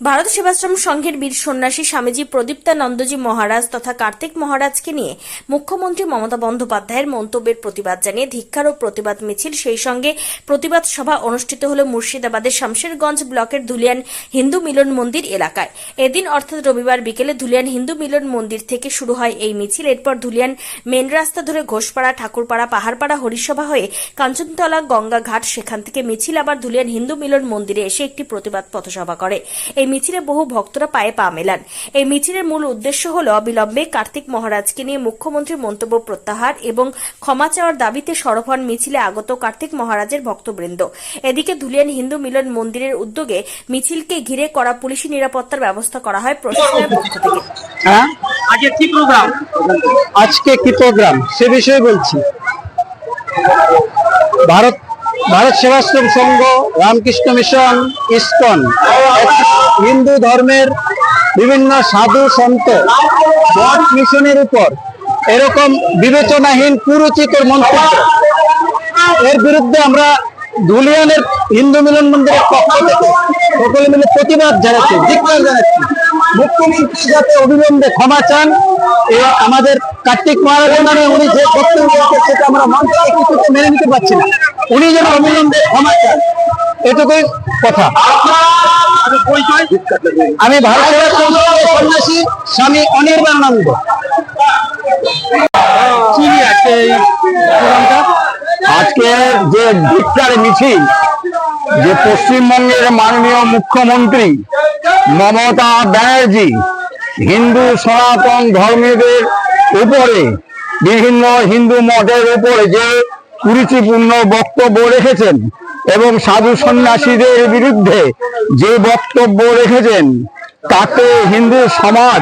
ভারত সেবাশ্রম সংঘের বীর সন্ন্যাসী স্বামীজি প্রদীপ্তানন্দজি মহারাজ তথা কার্তিক মহারাজকে নিয়ে মুখ্যমন্ত্রী মমতা বন্দ্যোপাধ্যায়ের মন্তব্যের প্রতিবাদ জানিয়ে ধিক্ষার ও প্রতিবাদ মিছিল। সেই সঙ্গে প্রতিবাদ সভা অনুষ্ঠিত হল মুর্শিদাবাদের শামশেরগঞ্জ ব্লকের ধুলিয়ান হিন্দু মিলন মন্দির এলাকায়। এদিন অর্থাৎ রবিবার বিকেলে ধুলিয়ান হিন্দু মিলন মন্দির থেকে শুরু হয় এই মিছিল। এরপর ধুলিয়ান মেন রাস্তা ধরে ঘোষপাড়া, ঠাকুরপাড়া, পাহাড়পাড়া, হরিসভা হয়ে কাঞ্চনতলা গঙ্গা ঘাট সেখান থেকে মিছিল আবার ধুলিয়ান হিন্দু মিলন মন্দিরে এসে একটি প্রতিবাদ পথসভা করে। এই মিছিলে বহু ভক্তরা পায়ে পা মেলান। এই মিছিলের মূল উদ্দেশ্য হল অবিলম্বে কার্তিক মহারাজকে নিয়ে মুখ্যমন্ত্রীর মন্তব্য প্রত্যাহার এবং ক্ষমা চাওয়ার দাবিতে সরব হন মিছিলে আগত কার্তিক মহারাজের ভক্তবৃন্দ। এদিকে ধুলিয়ান হিন্দু মিলন মন্দিরের উদ্যোগে মিছিলকে ঘিরে করা পুলিশি নিরাপত্তার ব্যবস্থা করা হয় প্রশাসনের পক্ষ থেকে। হ্যাঁ? আজকে কি প্রোগ্রাম? আজকে কি প্রোগ্রাম? সে বিষয়ে বলছি। Bharat Bharat Sevashram Sangha, Ramakrishna mission, ISKCON. Hindu ধর্মের বিভিন্ন সাধু সন্ত মিশনের উপর এরকম বিবেচনাহীন কুরুচিকর মন্তব্য। এর বিরুদ্ধে আমরা ধুলিয়ানের হিন্দু মিলন মন্দিরের পক্ষ থেকে সকলে মিলে প্রতিবাদ জানাচ্ছি জানাচ্ছি। মুখ্যমন্ত্রী যাতে অবিলম্বে ক্ষমা চান আমাদের কার্তিক মহারাজের নামে উনি যে বক্তব্য সেটা আমরা মঞ্চ থেকে কিছুতে মেনে নিতে পারছি না। উনি যেন অবিলম্বে ক্ষমা চান। এটুকুই কথা। আমি ভারতের সন্ন্যাসী স্বামী অনির্বাণানন্দ কি আজকে আজকে যে ভিক্ষার মিছিল যে পশ্চিমবঙ্গের মাননীয় মুখ্যমন্ত্রী মমতা ব্যানার্জি হিন্দু সনাতন ধর্মীদের উপরে, বিভিন্ন হিন্দু মঠের উপরে যে কুরুচিপূর্ণ বক্তব্য রেখেছেন এবং সাধু সন্ন্যাসীদের বিরুদ্ধে যে বক্তব্য রেখেছেন, তাতে হিন্দু সমাজ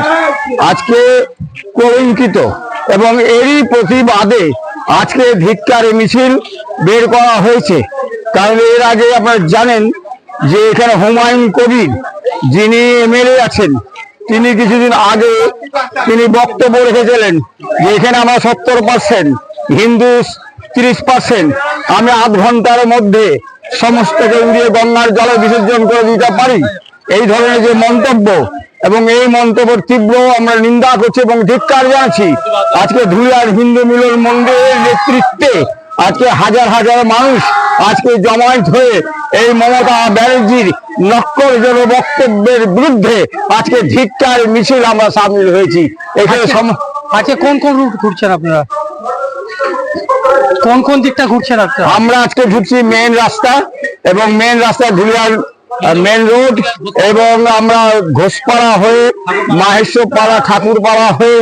আজকে কলঙ্কিত এবং এরই প্রতিবাদে আজকে ধিক্কার মিছিল বের করা হয়েছে। কারণ এর আগে আপনারা জানেন যে এখানে হুমায়ুন কবির যিনি এমএলএ আছেন তিনি কিছুদিন আগে তিনি বক্তব্য রেখেছিলেন যে এখানে আমরা সত্তর পার্সেন্ট হিন্দু তিরিশ পার্সেন্ট আমি আধ ঘণ্টার মধ্যে সমস্তকে উড়িয়ে গঙ্গার জলে বিসর্জন করে দিতে পারি। এই ধরনের যে মন্তব্য এবং এই মন্তব্যের তীব্র আমরা নিন্দা করছি এবং ধিক্কার জানাচ্ছি। আজকে ধুলিয়ার হিন্দু মিলন মন্দিরের নেতৃত্বে আজকে হাজার হাজার মানুষ আজকে জমায়েত হয়ে এই মমতা ব্যানার্জির নক্করজনক বক্তব্যের বিরুদ্ধে আজকে ধিক্কার মিছিল আমরা সামিল হয়েছি। এখানে আজকে কোন কোন রুট ঘুরছেন আপনারা? কোন কোন দিকটা ঘুরছেন আপনারা? আমরা আজকে ঢুকছি মেন রাস্তা এবং মেন রাস্তা ধুলিয়ার মেন রোড এবং আমরা ঘোষপাড়া হয়ে মাহেশ্বর পাড়া ঠাকুর পাড়া হয়ে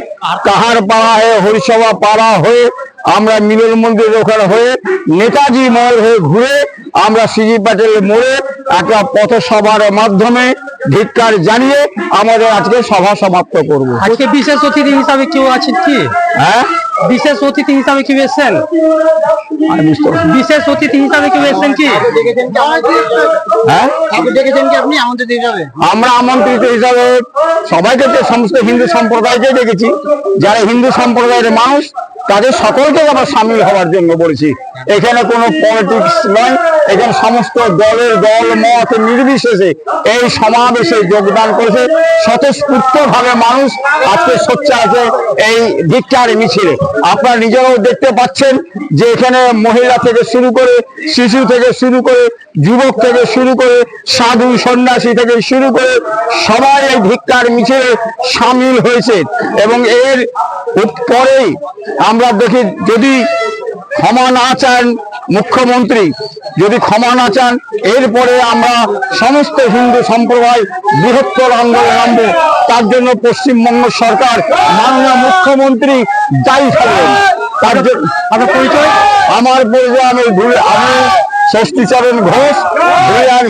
কাহার পাড়া হয়ে হরিসভা পাড়া হয়ে আমরা মিলন মন্দির ওখানে হয়ে নেতাজি মোড় হয়ে ঘুরে আমরা সিজি প্যাটেল মোড়ে একটা পথসভার মাধ্যমে ধিক্কার জানিয়ে আমাদের আজকে সভা সমাপ্ত করব। আজকে বিশেষ অতিথি হিসাবে কেউ আছেন কি? হ্যাঁ? বিশেষ অতিথি হিসাবে কেউ এসেছেন? বুঝতে পারছি। বিশেষ অতিথি হিসাবে কেউ এসেছেন কি? হ্যাঁ? দেখেছেন কি আপনি? আমরা আমন্ত্রিত হিসাবে সবাইকে তো সমস্ত হিন্দু সম্প্রদায়কে দেখেছি যারা হিন্দু সম্প্রদায়ের মানুষ তাদের সকলকে আমরা সামিল হওয়ার জন্য বলেছি। এখানে কোনো পলিটিক্স নয়, এখানে সমস্ত দলের দল, মত নির্বিশেষে এই সমাবেশে যোগদান করেছে। স্বতঃস্ফূর্ত ভাবে মানুষ আজকে সোচ্চা আছে এই ধিক্কার মিছিলে। আপনারা নিজেরাও দেখতে পাচ্ছেন যে এখানে মহিলা থেকে শুরু করে, শিশু থেকে শুরু করে, যুবক থেকে শুরু করে, সাধু সন্ন্যাসী থেকে শুরু করে সবাই এই ধিক্কার মিছিলে সামিল হয়েছে। এবং এর পরেই আমরা দেখি যদি ক্ষমা না চান মুখ্যমন্ত্রী যদি ক্ষমা না চান এরপরে আমরা সমস্ত হিন্দু সম্প্রদায় বৃহত্তর আন্দোলন নামবো। তার জন্য পশ্চিমবঙ্গ সরকার মাননীয় মুখ্যমন্ত্রী দায়ী থাকবেন। তার জন্য আমার পরিচয়? আমার পরিচয় আমি আমি ষষ্ঠীচরণ ঘোষ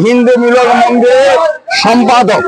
হিন্দু মিলন মন্দিরের সম্পাদক।